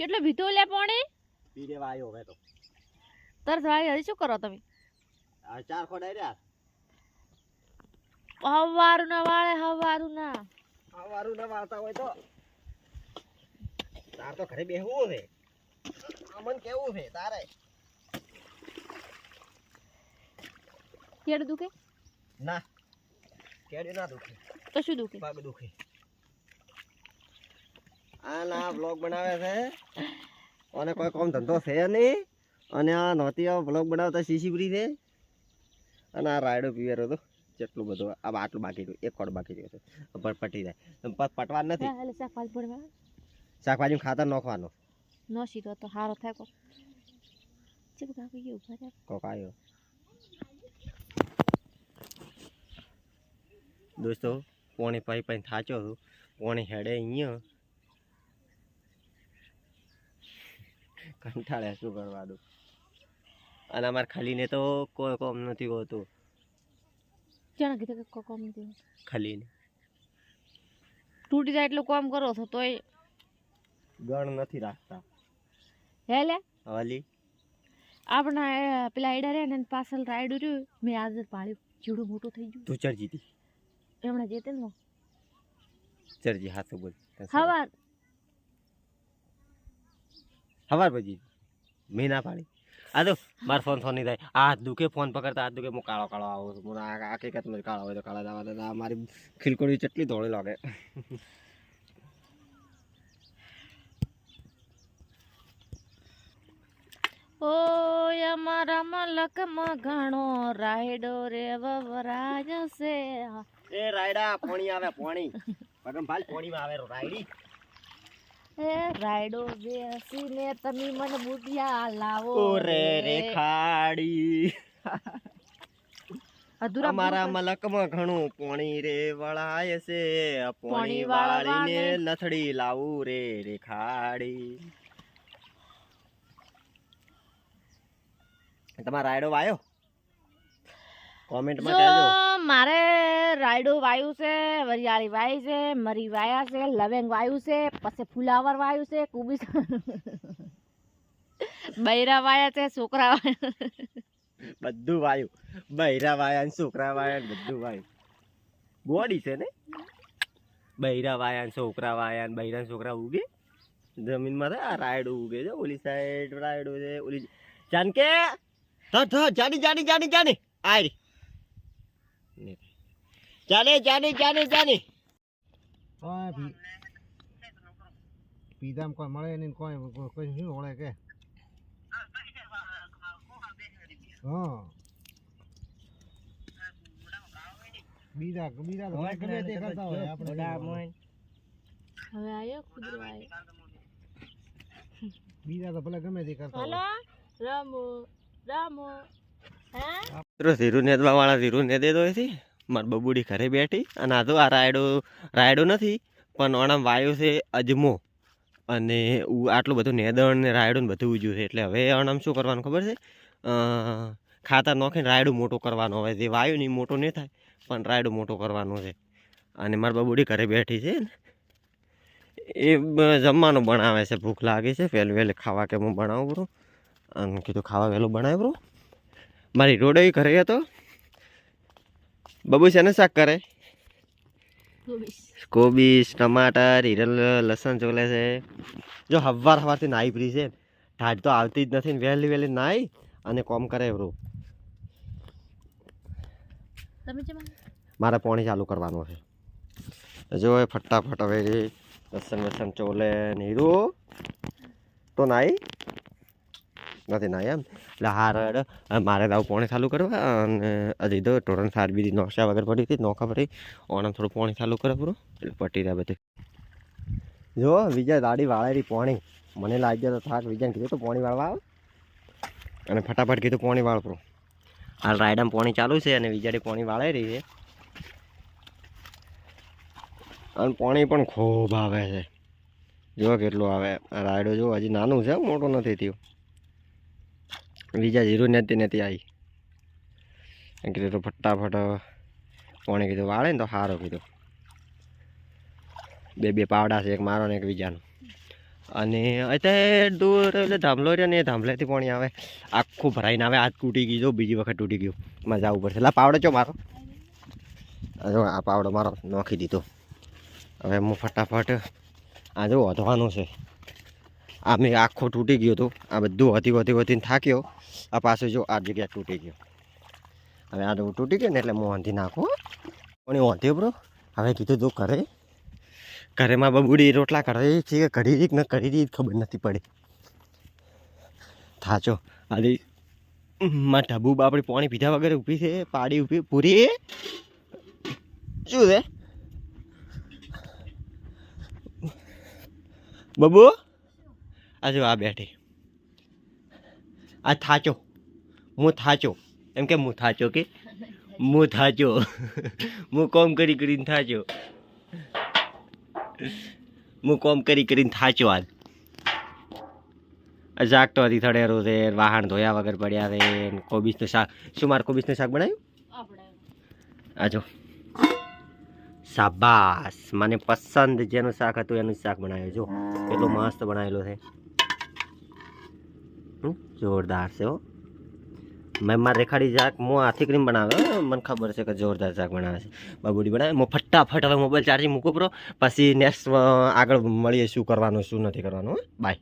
કેટલો ભીતો લે પોણે? પીરે વાયો હવે તો. તરત વાળી હજી શું કરો તમે? આ ચાર ખોડાઈ રહ્યા હવારું ના વાળે હવારું ના. સવારું ના વાળતા હોય તો. તાર તો ઘરે બેહવું છે અમન કેવું છે તારે? કેડ દુખે? ના કેડ ના દુખે. તો શું દુખે? પગ દુખે. આ ના બ્લોગ બનાવે છે. અને કોઈ કોમ ધંધો છે નહીં. અને આ નહોતી આ બ્લોગ બનાવતા સીસીપુરી છે? અને આ રાયડો પીવેરો હતો જેટલું બધું. આ આટલું બાકી રહ્યું. એક કોડ બાકી રહ્યો છે. પટી જાય. પટવા નથી. શાકભાજી ખાતર નાખવાનું. નો સીધો તો સારો થાય કાકી. કે ઊભા રહ્યા કોક આવ્યો દોસ્તો પોણી પાઈ પાઈ થાચો છું. પોણી હેડે અહીંયા. કંટાળ્યા શું કરવાનું? અને અમારે ખાલીને તો કોઈ કોમ નથી હોતું. ચાણ કીધું કે કોઈ કોમ નથી ખાલીને. તૂટી જાય એટલું કોમ કરો છો તોય. ગણ નથી રાખતા. હે લે? હવાલી? આપણા પેલા આઈડા રે ને પાછળ રાયડું રહ્યું મેં આજે પાડ્યું જીવડું મોટું થઈ ગયું. તું ચરજી હતી એમણે જેતે ને ચરજી હાથું બોલ. હવાર હવાર પછી. મેં ના પાડી. આ તો મારો ફોન ફોન નહીં થાય. આ હાથ દુખે ફોન પકડતા હાથ દુખે. હું કાળો કાળો આવું છું. આ આ કાળો હોય તો કાળા દાવા દાદા. મારી ખીલકોડી ચટલી ધોળી લાગે. ઓ અમારા મલકમાં ઘણો રાયડો રે વવરાય છે. એ રાયડા પોણી આવે પોણી. પગમ ભાલ પોણીમાં આવે રાયડી. એ રાયડો બેસીને તમે મને બુટિયા લાવો ઓરે રે ખાડી. અધૂરા મારા મલકમાં ઘણું પોણી રે વળાય છે. પોણી પોણી વાળીને લથડી લાવું રે રે ખાડી. તમારા રાયડો વાયો? કોમેન્ટમાં જો કહેજો મારે રાયડો વાયુ છે વરિયાળી વાય છે મરી વાયા છે લવેંગ વાયુ છે પછી ફુલાવર વાયુ છે કુબીસ બૈરા વાયા છે છોકરા વાયા બધું વાયું બૈરા વાયા ને છોકરા વાયા ને બધું વાયું ગોડી છે ને બૈરા વાયા ને છોકરા વાયા ને બૈરા ને છોકરા ઉગે જમીનમાં થાય આ રાયડું ઉગે છે ઓલી સાઈડ રાયડું છે ઓલી જાનકે થ થ જાની જાની જાની જાની આરી જાને જાની જાની જાની. પીધામ કોઈ મળે નહીં કોઈ કોઈ- શું ઓળે કે? હા. બીજા બીજા તો ગમે તે કરતા હોય આપણે? હવે આયો આયો. બીજા તો ભલે ગમે તે કરતા હલો રામો રામો. હે? ધીરુ નેદવા વાળા ધીરુ ને દે દો છે મારી બબુડી ઘરે બેઠી અને આ તો આ રાયડો રાયડો નથી, પણ ઓણામ વાયુ છે અજમો. અને આટલું બધું નેદણ ને રાયડું ને બધું ઉજ્યું છે. એટલે હવે ઓણામ શું કરવાનું ખબર છે? ખાતા નાખીને રાયડું મોટું કરવાનું. હવે જે વાયુ નહીં મોટો નહીં થાય, પણ રાયડું મોટું કરવાનું છે. અને મારી બબુડી ઘરે બેઠી છે ને. એ જમવાનું બનાવે છે. ભૂખ લાગી છે. વહેલું વહેલે ખાવા કે હું બનાવું, બરો? અને કીધું ખાવા વહેલું બનાવ્યું, બરો? મારી રોડે ઘરે હતો. બબુ છે ને શાક કરે? કુબીસ ટમાટર હિરલ લસણ ચોલે છે. જો હવાર હવારથી નાહી ફ્રી છે. ઢાઢ તો આવતી જ નથી ને વહેલી વહેલી નાહી અને કોમ કરે એવરો મારે પાણી ચાલુ કરવાનું છે. જો એ ફટાફટ હવે લસણ વસણ ચોલે ને હીરું. તો નાઈ. નથી ના એમ. એટલે હાર. મારે તો પોણી ચાલુ કરવા અને હજી તો ટોરણ સાર બીજી નોશા વગર પડી હતી નોખા પડી. ઓણમ થોડું પાણી ચાલુ કરે પૂરું, એટલે પટી રહ્યા બધી. જો, વિજય દાડી વાળેલી પાણી. મને લાગ્યો તો થાક, વિજયને કીધું તો પાણી વાળવા આવ. અને ફટાફટ કીધું પાણી વાળ પૂરું. હાલ રાયડામાં પાણી ચાલુ છે અને વિજાડી પાણી વાળાઈ રહી છે. અને પાણી પણ ખૂબ આવે છે. જો કેટલું આવે. રાયડો જો હજી નાનું છે, મોટો નથી થયું. બીજા જીરું નથી નથી આવી. કીધું તો ફટાફટ કોણે કીધું, વાળે ને તો સારો કીધું. બે બે પાવડા છે, એક મારો ને એક બીજાનો. અને અત્યારે દૂર એટલે ધામલો રહ્યો ને એ ધામલેથી પાણી આવે. આખું ભરાઈને આવે, આજ તૂટી ગયું, જો બીજી વખત તૂટી ગયું. મજા જવું પડશે. એટલે પાવડો ચો મારો? જો, આ પાવડો મારો, નોખી દીધો. હવે હું ફટાફટ આ જો વધવાનું છે. આ મેં આખો તૂટી ગયો હતો આ બધું વધી વધી વધીને થાક્યો. આ પાછું જો આ જગ્યા તૂટી ગયો. હવે આ તો તૂટી ગયો ને એટલે હું વાંધી નાખું પણ એ વાંધ્યો બરો. હવે કીધું તું કરે ઘરેમાં બબુડી રોટલા કરે છે કે કરી રીત ને કરી રીત ખબર નથી પડી. થાચો આદી માં ઢબુ બાપડી પાણી પીધા વગર ઊભી છે. પાડી ઊભી, પૂરી. શું છે? બબુ? આ જો આ બેઠી. આ થાચો. હું થાચો. એમ કે હું થાચો કે? હું થાચો. હું કોમ કરી કરીને થાચો. હું કોમ કરી કરીને થાચો આજ. જાગતો હતી થડેરો છે વાહણ ધોયા વગર પડ્યા છે કોબીજનું શાક. શું મારે કોબીજનું શાક બનાવ્યું? આજો સાબાસ મને પસંદ જેનું શાક હતું એનું શાક બનાવ્યું. જો કેટલું મસ્ત બનાવેલું છે. જોરદાર છે હો. મેં મારે રેખાડી જાક હું હાથી ક્રીમ બનાવે, હો. મને ખબર છે કે જોરદાર જાક બનાવે છે. બાબુડી બનાવે. હું ફટાફટ હવે મોબાઈલ ચાર્જિંગ મૂકો પ્રો પછી નેક્સ્ટ આગળ મળીએ શું કરવાનું, શું નથી કરવાનું બાય